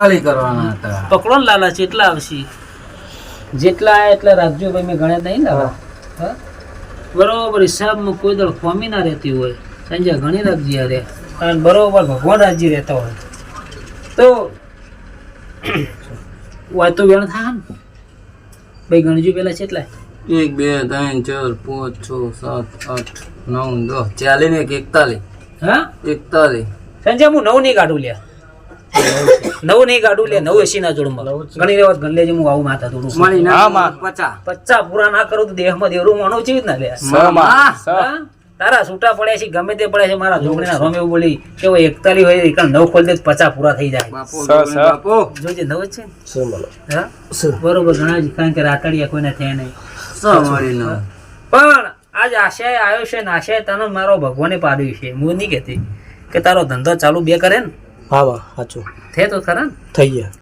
ખાલી કરવાના હતા. પકડો ને લાલા જેટલા આવશે. જેટલા આયા એટલા રાખજો ભાઈ મેં ગણ્યા નહીં લાવા હા? બરોબર હિસાબમાં કોઈ દળ ખોમી ના રહેતી હોય. સંજય ઘણી રાખજી અરે કારણ બરોબર ભગવાન રાજી રહેતા હોય. તો વાત તો વેણ થાય ને ભાઈ ગણજો પેલા કેટલા એક બે ત્રણ ચાર પાંચ છ સાત આઠ નવ દસ ચાલી ને એક એકતાલીસ. હા? એકતાલીસ. સંજય હું નવ નહીં કાઢું લ્યા. નવ નહીં કાઢું લે નવું એસી ના જોડમાં. ઘણી વખત ગણ લેજે હું આવું માથા થોડું મળી ના પચા. પચા પૂરા ના કરું તો દેહમાં દેવરું માનવ જેવી જ ના લે? તારા છૂટા પડ્યા છે ગમે તે પડ્યા છે મારા જોગણીના રોમ એવું બોલી કે હોય એકતાલી હોય એકણ નવ ખોલ દે પચાસ પૂરા થઈ જાય. જોજે નવ છે? બરોબર ઘણા જ કારણ કે રાતડિયા કોઈને થયા નહીં. પણ આજ આશય આવ્યો છે ને આશય તને મારો ભગવાને પાડ્યું છે. હું નહીં કહેતી કે તારો ધંધો ચાલુ બે કરે ને? હા બા સાચું. થે તો ખરા થઈ ગયા.